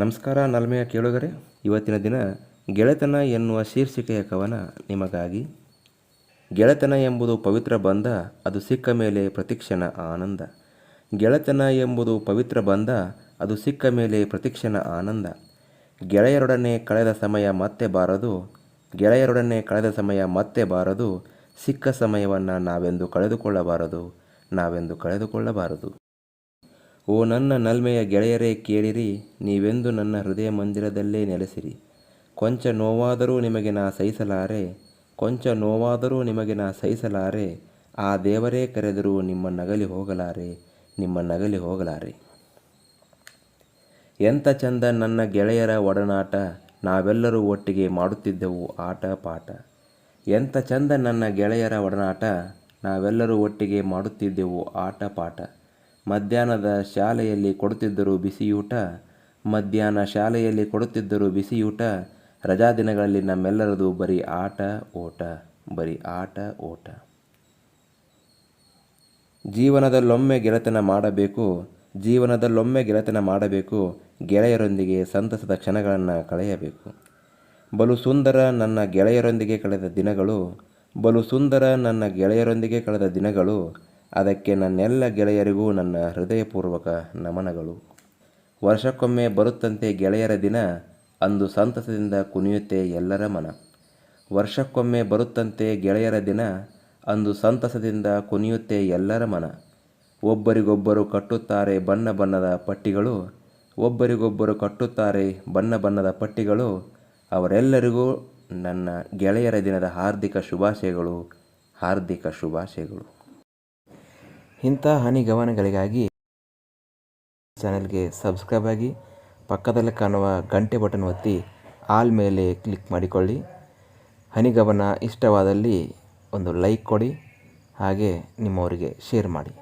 ನಮಸ್ಕಾರ ನಲ್ಮೆಯ ಕೇಳುಗರೆ, ಇವತ್ತಿನ ದಿನ ಗೆಳೆತನ ಎನ್ನುವ ಶೀರ್ಷಿಕೆಯ ಕವನ ನಿಮಗಾಗಿ. ಗೆಳೆತನ ಎಂಬುದು ಪವಿತ್ರ ಬಂಧ ಅದು ಸಿಕ್ಕ ಮೇಲೆ ಪ್ರತಿಕ್ಷಣ ಆನಂದ. ಗೆಳೆತನ ಎಂಬುದು ಪವಿತ್ರ ಬಂಧ ಅದು ಸಿಕ್ಕ ಮೇಲೆ ಪ್ರತಿಕ್ಷಣ ಆನಂದ. ಗೆಳೆಯರೊಡನೆ ಕಳೆದ ಸಮಯ ಮತ್ತೆ ಬಾರದು, ಗೆಳೆಯರೊಡನೆ ಕಳೆದ ಸಮಯ ಮತ್ತೆ ಬಾರದು, ಸಿಕ್ಕ ಸಮಯವನ್ನು ನಾವೆಂದು ಕಳೆದುಕೊಳ್ಳಬಾರದು ನಾವೆಂದು ಕಳೆದುಕೊಳ್ಳಬಾರದು. ಓ ನನ್ನ ನಲ್ಮೆಯ ಗೆಳೆಯರೇ ಕೇಳಿರಿ, ನೀವೆಂದು ನನ್ನ ಹೃದಯ ಮಂದಿರದಲ್ಲೇ ನೆಲೆಸಿರಿ. ಕೊಂಚ ನೋವಾದರೂ ನಿಮಗೆ ನಾ ಸಹಿಸಲಾರೆ, ಕೊಂಚ ನೋವಾದರೂ ನಿಮಗೆ ನಾ ಸಹಿಸಲಾರೆ, ಆ ದೇವರೇ ಕರೆದರೂ ನಿಮ್ಮ ನಗಲಿ ಹೋಗಲಾರೆ, ನಿಮ್ಮ ನಗಲಿ ಹೋಗಲಾರೆ. ಎಂಥ ಚಂದ ನನ್ನ ಗೆಳೆಯರ ಒಡನಾಟ, ನಾವೆಲ್ಲರೂ ಒಟ್ಟಿಗೆ ಮಾಡುತ್ತಿದ್ದೆವು ಆಟ ಪಾಠ. ಎಂಥ ಚಂದ ನನ್ನ ಗೆಳೆಯರ ಒಡನಾಟ, ನಾವೆಲ್ಲರೂ ಒಟ್ಟಿಗೆ ಮಾಡುತ್ತಿದ್ದೆವು ಆಟ ಪಾಠ. ಮಧ್ಯಾಹ್ನದ ಶಾಲೆಯಲ್ಲಿ ಕೊಡುತ್ತಿದ್ದರು ಬಿಸಿಯೂಟ, ಮಧ್ಯಾಹ್ನ ಶಾಲೆಯಲ್ಲಿ ಕೊಡುತ್ತಿದ್ದರು ಬಿಸಿಯೂಟ, ರಜಾ ದಿನಗಳಲ್ಲಿ ನಮ್ಮೆಲ್ಲರದು ಬರೀ ಆಟ, ಓಟ, ಬರೀ ಆಟ, ಓಟ. ಜೀವನದಲ್ಲೊಮ್ಮೆ ಗೆಳೆತನ ಮಾಡಬೇಕು, ಜೀವನದಲ್ಲೊಮ್ಮೆ ಗೆಳೆತನ ಮಾಡಬೇಕು, ಗೆಳೆಯರೊಂದಿಗೆ ಸಂತಸದ ಕ್ಷಣಗಳನ್ನು ಕಳೆಯಬೇಕು. ಬಲು ಸುಂದರ ನನ್ನ ಗೆಳೆಯರೊಂದಿಗೆ ಕಳೆದ ದಿನಗಳು, ಬಲು ಸುಂದರ ನನ್ನ ಗೆಳೆಯರೊಂದಿಗೆ ಕಳೆದ ದಿನಗಳು ಅದಕ್ಕೆ ನನ್ನೆಲ್ಲ ಗೆಳೆಯರಿಗೂ ನನ್ನ ಹೃದಯಪೂರ್ವಕ ನಮನಗಳು. ವರ್ಷಕ್ಕೊಮ್ಮೆ ಬರುತ್ತಂತೆ ಗೆಳೆಯರ ದಿನ ಅಂದು ಸಂತಸದಿಂದ ಕುಣಿಯುತ್ತೆ ಎಲ್ಲರ ಮನ. ವರ್ಷಕ್ಕೊಮ್ಮೆ ಬರುತ್ತಂತೆ ಗೆಳೆಯರ ದಿನ ಅಂದು ಸಂತಸದಿಂದ ಕುಣಿಯುತ್ತೆ ಎಲ್ಲರ ಮನ. ಒಬ್ಬರಿಗೊಬ್ಬರು ಕಟ್ಟುತ್ತಾರೆ ಬಣ್ಣ ಬಣ್ಣದ ಪಟ್ಟಿಗಳು, ಒಬ್ಬರಿಗೊಬ್ಬರು ಕಟ್ಟುತ್ತಾರೆ ಬಣ್ಣ ಬಣ್ಣದ ಪಟ್ಟಿಗಳು, ಅವರೆಲ್ಲರಿಗೂ ನನ್ನ ಗೆಳೆಯರ ದಿನದ ಹಾರ್ದಿಕ ಶುಭಾಶಯಗಳು ಹಾರ್ದಿಕ ಶುಭಾಶಯಗಳು. ಇಂಥ ಹನಿಗವನಗಳಿಗಾಗಿ ಚಾನಲ್ಗೆ ಸಬ್ಸ್ಕ್ರೈಬ್ ಆಗಿ ಪಕ್ಕದಲ್ಲಿ ಕಾಣುವ ಗಂಟೆ ಬಟನ್ ಒತ್ತಿ ಆಲ್ ಮೇಲೆ ಕ್ಲಿಕ್ ಮಾಡಿಕೊಳ್ಳಿ. ಹನಿಗವನ ಇಷ್ಟವಾದಲ್ಲಿ ಒಂದು ಲೈಕ್ ಕೊಡಿ, ಹಾಗೆ ನಿಮ್ಮವರಿಗೆ ಶೇರ್ ಮಾಡಿ.